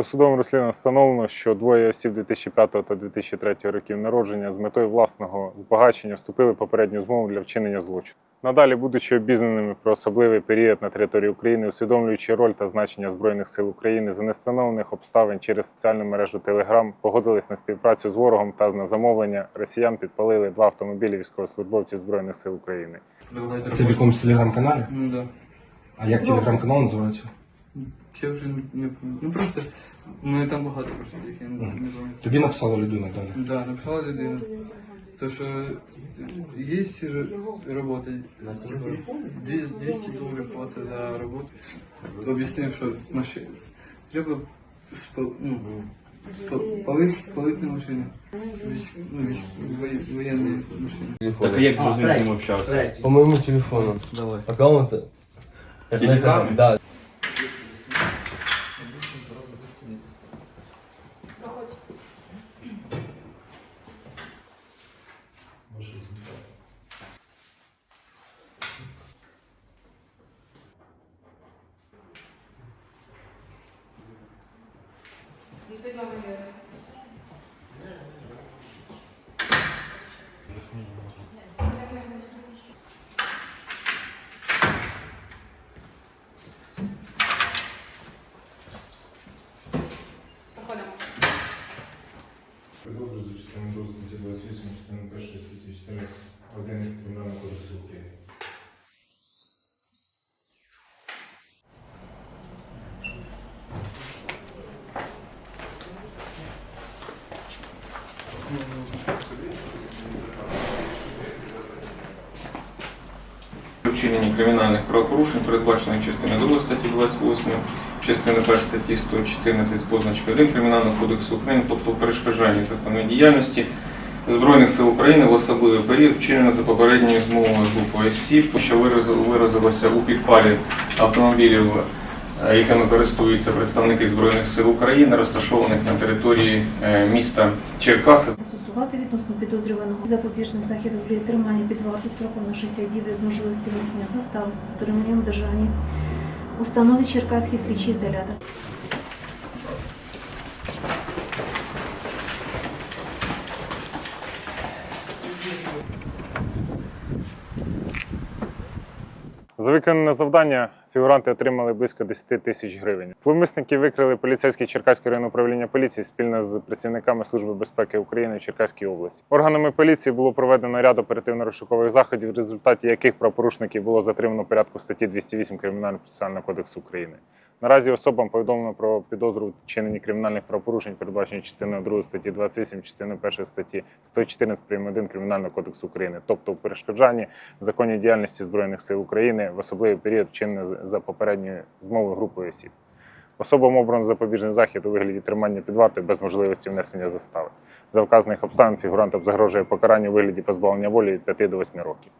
Досудовим розслідуванням встановлено, що двоє осіб 2005 та 2003 років народження з метою власного збагачення вступили в попередню змову для вчинення злочину. Надалі, будучи обізнаними про особливий період на території України, усвідомлюючи роль та значення Збройних сил України за нестановлених обставин через соціальну мережу Телеграм, погодились на співпрацю з ворогом та на замовлення росіян підпалили два автомобілі військовослужбовців Збройних сил України. Це в якомусь телеграм-каналі? Ну да. А як телеграм-канал називається? Я вже не, не пам'ятаю. Ну просто ми там багато просто їх, я не, не пам'ятаю. Тобі написала людина далі. Да, написала людина. То, що є робота, 200 200 доларів платить за роботу. Об'яснив, що машина. Треба спал, ну, спал- палити, палити на машині. Військ, ну, військ, воє- воєнні машини. Так а як з ним общався? По моему телефону. Давай. Аккаунт. Телеграме? Да. Підозрюю за частиною 2 статті 28, частиною 1 статті 14 1 Кримінального кодексу України. Вчиненні кримінальних правопорушень, передбачених частиною 2 статті 28, частиною 1 статті 114 з позначкою 1 Кримінального кодексу України, тобто перешкоджання законної діяльності Збройних сил України в особливий період вчинено за попередньою змовою групою осіб, що виразило- виразилося у підпалі автомобілів, е, якими користуються представники Збройних сил України, розташованих на території е, міста Черкаси. Застосувати відносно підозрюваного запобіжних заходів при триманні під вартою строком на 60 діб з можливості внесення застави з дотриманням державні установи Черкаський слідчий ізолятор. За виконане завдання фігуранти отримали близько 10 тисяч гривень. Зловмисники викрили поліцейські Черкаське район управління поліції спільно з працівниками Служби безпеки України в Черкаській області. Органами поліції було проведено ряд оперативно-розшукових заходів, в результаті яких правопорушників було затримано порядку статті 208 Кримінального процесуального кодексу України. Наразі особам повідомлено про підозру вчиненні кримінальних правопорушень, передбачені частиною 2 статті 28, частиною 1 статті 114 прим. 1 Кримінального кодексу України, тобто в перешкоджанні законній діяльності Збройних сил України в особливий період вчинено за попередньою змовою групою осіб. Особам обрано запобіжний захід у вигляді тримання під вартою без можливості внесення застави. За вказаних обставин фігурантам загрожує покарання у вигляді позбавлення волі від 5 до 8 років.